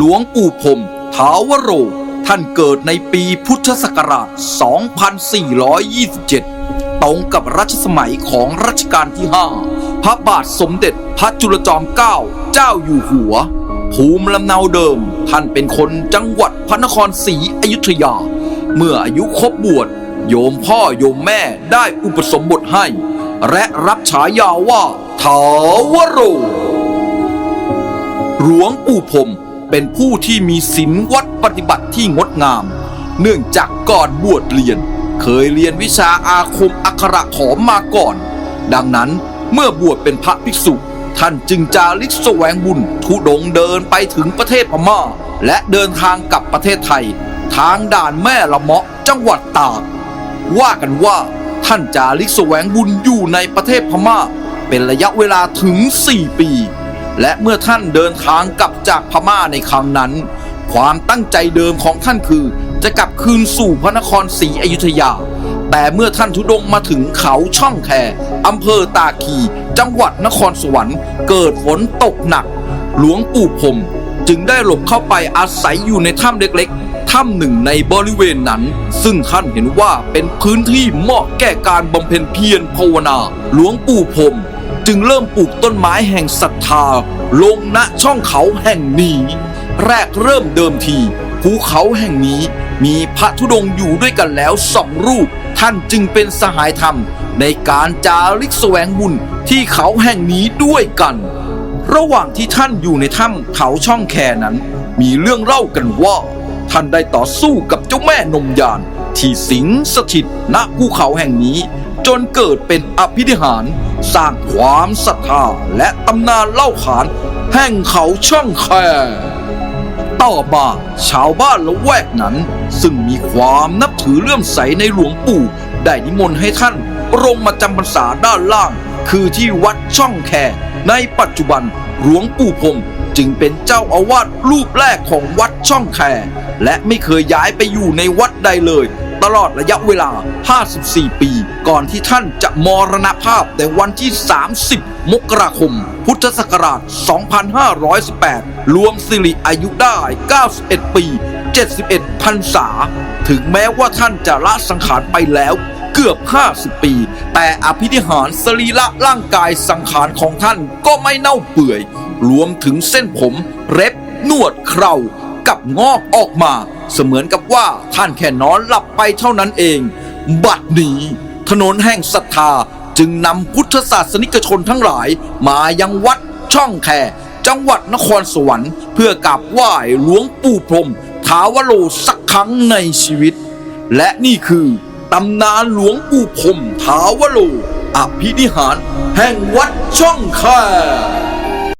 หลวงปู่พรมถาวโร ท่านเกิดในปีพุทธศักราช 2427 ตรงกับรัชสมัยของรัชกาลที่ 5 พระบาทสมเด็จพระจุลจอมเกล้าเจ้าอยู่หัว ภูมิลำเนาเดิม ท่านเป็นคนจังหวัดพระนครศรีอยุธยา เมื่ออายุครบบวช โยมพ่อโยมแม่ได้อุปสมบทให้ และรับฉายาว่าถาวโรหลวงปู่พรม เป็นผู้ที่มีศีลวัดปฏิบัติที่งดงาม เนื่องจากก่อนบวชเรียน เคยเรียนวิชาอาคมอักขระขอมมาก่อน ดังนั้นเมื่อบวชเป็นพระภิกษุ ท่านจึงจาริกแสวงบุญทุดงเดินไปถึงประเทศพม่า และเดินทางกลับประเทศไทย ทางด่านแม่ละเมาะจังหวัดตากว่ากันว่าท่านจาริกแสวงบุญอยู่ในประเทศพม่า เป็นระยะเวลาถึง 4 ปี และเมื่อท่านเดินทางกลับจากพม่าในครั้งนั้น ความตั้งใจเดิมของท่านคือ จะกลับคืนสู่พระนครศรีอยุธยา แต่เมื่อท่านทุดงค์มาถึงเขาช่องแคอำเภอตาคี จังหวัดนครสวรรค์ เกิดฝนตกหนัก หลวงปู่พรมจึงได้หลบเข้าไปอาศัยอยู่ในถ้ำเล็กๆ ถ้ำหนึ่งในบริเวณนั้น ซึ่งท่านเห็นว่าเป็นพื้นที่เหมาะแก่การบำเพ็ญเพียรภาวนา หลวงปู่พรม จึงเริ่มปลูกต้นไม้แห่งศรัทธา ลงณช่องเขาแห่งนี้ แรกเริ่มเดิมทีภูเขาแห่งนี้มีพระธุดงค์อยู่ด้วยกันแล้วสองรูป ท่านจึงเป็นสหายธรรม ในการจาริกแสวงบุญที่เขาแห่งนี้ด้วยกัน ระหว่างที่ท่านอยู่ในถ้ำเขาช่องแคนั้น มีเรื่องเล่ากันว่า ท่านได้ต่อสู้กับเจ้าแม่นมยาน ที่สิงสถิตณภูเขาแห่งนี้ จนเกิดเป็นอภิธิหาร สร้างความศรัทธาและตำนานเล่าขาน แห่งเขาช่องแคต่อมาชาวบ้านละแวกนั้น ซึ่งมีความนับถือเลื่อมใสในหลวงปู่ได้นิมนต์ให้ท่านลงมาจำพรรษาด้านล่าง คือที่วัดช่องแคในปัจจุบันหลวงปู่พรหมจึงเป็นเจ้าอาวาสรูปแรกของวัดช่องแคและไม่เคยย้ายไปอยู่ในวัดใดเลย ลอดระยะเวลา 54 ปี ก่อนที่ท่านจะมรณภาพในวันที่ 30 มกราคม พุทธศักราช 2518 รวมสิริอายุได้ 91 ปี 71พรรษา ถึงแม้ว่าท่านจะละสังขารไปแล้วเกือบ 50 ปี แต่อภินิหารสรีระร่างกายสังขารของท่านก็ไม่เน่าเปื่อย รวมถึงเส้นผมเล็บ นวดเครา กับงอกออกมา เสมือนกับว่าท่านแค่นอนหลับไปเท่านั้นเอง บัดนี้ ถนนแห่งศรัทธาจึงนำพุทธศาสนิกชนทั้งหลาย มายังวัดช่องแคจังหวัดนครสวรรค์เพื่อกราบไหว้หลวงปู่พรมถาวโรสักครั้งในชีวิต และนี่คือตำนานหลวงปู่พรมถาวโรอภินิหาร แห่งวัดช่องแค